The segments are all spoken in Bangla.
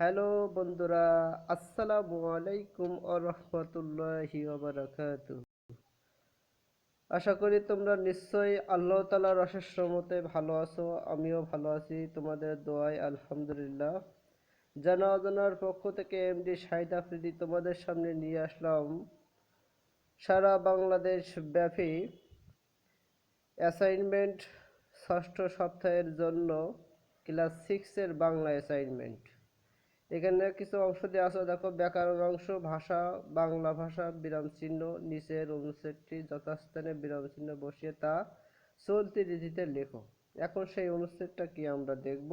হ্যালো বন্ধুরা, আসসালামু আলাইকুম ও রহমতুল্লাহি বারাকাতু আশা করি তোমরা নিশ্চয়ই আল্লাহ তালার অশেষ রহমতে ভালো আছো, আমিও ভালো আছি, তোমাদের দোয়ায় আলহামদুলিল্লাহ। জানা অজানার পক্ষ থেকে এমডি শাহিদ আফ্রিদি তোমাদের সামনে নিয়ে আসলাম। সারা বাংলাদেশ ব্যাপী অ্যাসাইনমেন্ট ষষ্ঠ সপ্তাহের জন্য ক্লাস সিক্সের বাংলা অ্যাসাইনমেন্ট এখানে কিছু অংশ দেওয়া আছে দেখো ব্যাকরণ অংশ, ভাষা, বাংলা ভাষা বিরাম চিহ্ন, নিচের অনুচ্ছেদটি যথাস্থানে বিরাম চিহ্ন বসিয়ে তা চলতি রীতিতে লেখো। এখন সেই অনুচ্ছেদটা কি আমরা দেখব?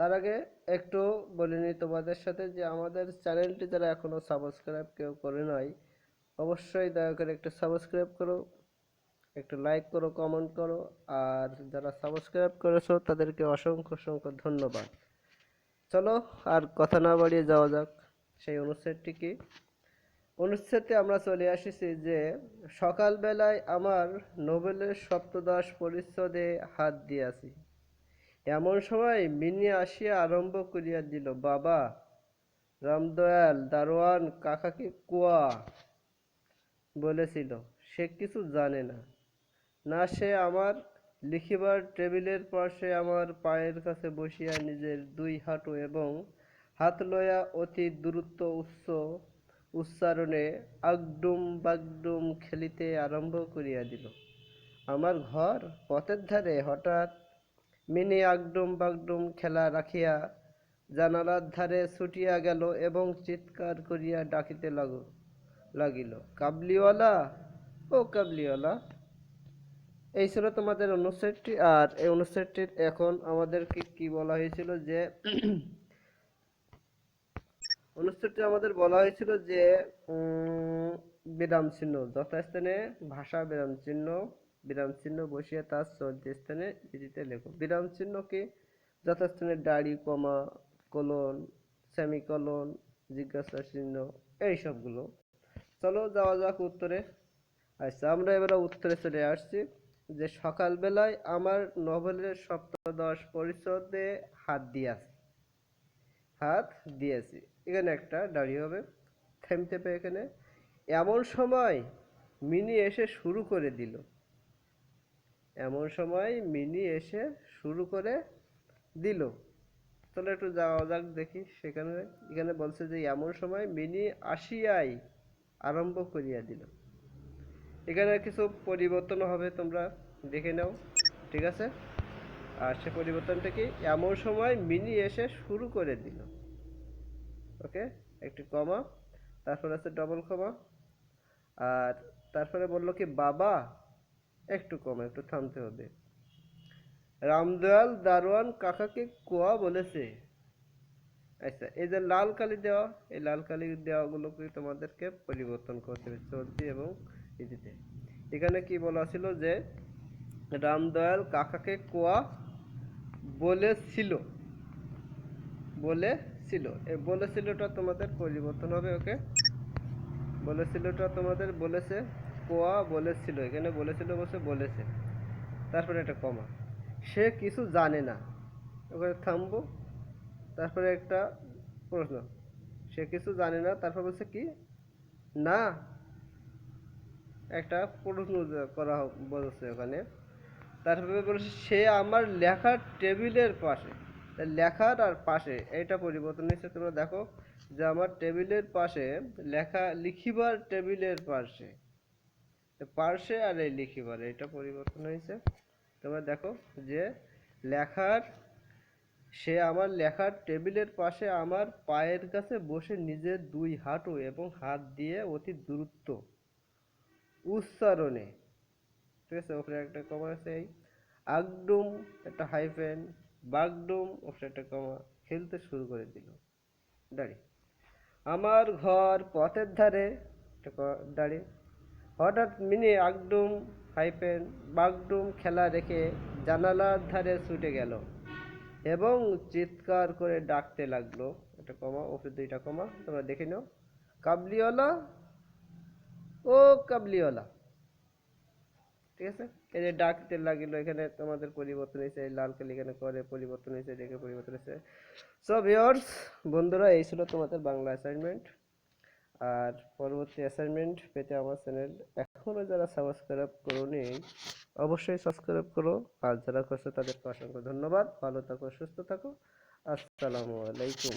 তার আগে একটু বলে নিই তোমাদের সাথে যে আমাদের চ্যানেলটি যারা এখনও সাবস্ক্রাইব কেউ করে নাই, অবশ্যই দয়া করে একটু সাবস্ক্রাইব করো, একটু লাইক করো, কমেন্ট করো, আর যারা সাবস্ক্রাইব করেছ তাদেরকে অসংখ্য অসংখ্য ধন্যবাদ। চলো আর কথা না বাড়িয়ে যাওয়া যাক সেই অনুচ্ছেদটি কি? অনুচ্ছেদে আমরা চলে আসিছি যে সকালবেলায় আমার নোবেলের সপ্তদশ পরিচ্ছদে হাত দিয়াছি। এমন সময় মিনি আসিয়া আরম্ভ করিয়া দিল, বাবা, রামদয়াল দারোয়ান কাকাকে কুয়া? বলেছিল, সে কিছু জানে না। না, সে আমার লিখিবার টেবিলের পাশে আমার পায়ের কাছে বসিয়া নিজের দুই হাঁটু এবং হাত লয়া অতি দ্রুত উচ্চ উচ্চারণে আগডুম বাগডুম খেলিতে আরম্ভ করিয়া দিল। আমার ঘর পথের ধারে হঠাৎ মিনি আগডুম বাগডুম খেলা রাখিয়া জানালার ধারে ছুটিয়া গেল এবং চিৎকার করিয়া ডাকিতে লাগ লাগিল, কাবলিওয়ালা, ও কাবলিওয়ালা। এই ছিল তোমাদের অনুচ্ছেদটি, আর এই অনুচ্ছেদটির এখন আমাদেরকে কি বলা হয়েছিল যে, অনুচ্ছেদটি আমাদের বলা হয়েছিল যে বিরাম চিহ্ন, যথাস্থানে ভাষা বিরাম চিহ্ন বিরাম চিহ্ন বসিয়ে তার চলতি স্থানে ইতিতে লেখো। বিরাম চিহ্ন কি? যথাস্থানে দাড়ি কমা, কলন, সেমিকলন, জিজ্ঞাসা চিহ্ন, এই সবগুলো। চলো যাওয়া যাক উত্তরে। আচ্ছা আমরা এবারে উত্তরে চলে আসছি। যে সকালবেলায় আমার নভেলের সপ্তদশ পরিচ্ছদে হাত দিয়েছি। হাত দিয়েছি। এখানে একটা দাঁড়িয়ে হবে থেমতে পেয়ে এখানে। এমন সময় মিনি এসে শুরু করে দিল। এমন সময় মিনি এসে শুরু করে দিল। তাহলে একটু যাওয়া যাক, দেখি সেখানে। এখানে বলছে যে, এমন সময় মিনি আসিয়াই আরম্ভ করিয়া দিল। এখানে কিছু পরিবর্তন হবে, তোমরা দেখে নাও, ঠিক আছে? আর সে পরিবর্তনটা কি? এমন সময় মিনি এসে শুরু করে দিল। ওকে? একটি কমা, তারপরে আছে ডবল কমা, আর তারপরে বলল কি, বাবা, একটু কমা, একটু থামতে হবে। রামদয়াল দারোয়ান কাকাকে কোয়া বলেছে? আচ্ছা এই যে লাল কালি দেওয়া, এই লাল কালি দেওয়াগুলোকে তোমাদেরকে পরিবর্তন করতে হবে, চলতি এবং এখানে কি বলা ছিল যে, রামদয়াল কাকাকে কোয়া বলেছিল বলেছিল। এই বলেছিলটা তোমাদের পরিবর্তন হবে ওকে। বলেছিলটা তোমাদের বলেছে, কোয়া বলেছিল। এখানে বলেছিল বসে বলেছে। তারপরে একটা কমা। সে কিছু জানে না। ওখানে থামবো। তারপরে একটা প্রশ্ন। সে কিছু জানে না, তারপর বলছে কি? না একটা প্রশ্ন করা বলছে ওখানে। তারপরে বলছে, সে আমার লেখার টেবিলের পাশে লেখার আর পাশে এটা পরিবর্তন হয়েছে, তোমরা দেখো, যে আমার টেবিলের পাশে লেখা, লিখিবার টেবিলের পাশে পার্শ্বে আর এই লিখিবার এটা পরিবর্তন হয়েছে। তোমরা দেখো যে লেখার, সে আমার লেখার টেবিলের পাশে আমার পায়ের কাছে বসে নিজের দুই হাঁটু এবং হাত দিয়ে অতি দ্রুত উচ্চারণে। ঠিক আছে, ওখানে একটা কমা আছে এই। আগডুম, একটা হাইফেন বাগডুম, ওখানে একটা কমা খেলতে শুরু করে দিল। দাঁড়ি। আমার ঘর পথের ধারে, একটা দাঁড়ি। হঠাৎ মিনি আগডুম হাইফেন বাগডুম খেলা রেখে জানালার ধারে ছুটে গেল এবং চিৎকার করে ডাকতে লাগল। একটা কমা ওপরে দুইটা কমা তোমরা দেখে নাও। কাবলিওয়ালা ও কাবলিওয়ালা। ঠিক আছে? এই যে ডাকতে লাগিল, এখানে তোমাদের পরিবর্তন হয়েছে লাল কালি এখানে করে, পরিবর্তন হয়েছে, দেখে পরিবর্তন হয়েছে। সো ভিউয়ার্স বন্ধুরা, এই ছিল তোমাদের বাংলা অ্যাসাইনমেন্ট আর পরবর্তী অ্যাসাইনমেন্ট পেতে আমার চ্যানেল এখনও যারা সাবস্ক্রাইব করোনি, অবশ্যই সাবস্ক্রাইব করো। আর যারা করছ, তাদেরকে অসংখ্য ধন্যবাদ। ভালো থাকো, সুস্থ থাকো। আসসালামু আলাইকুম।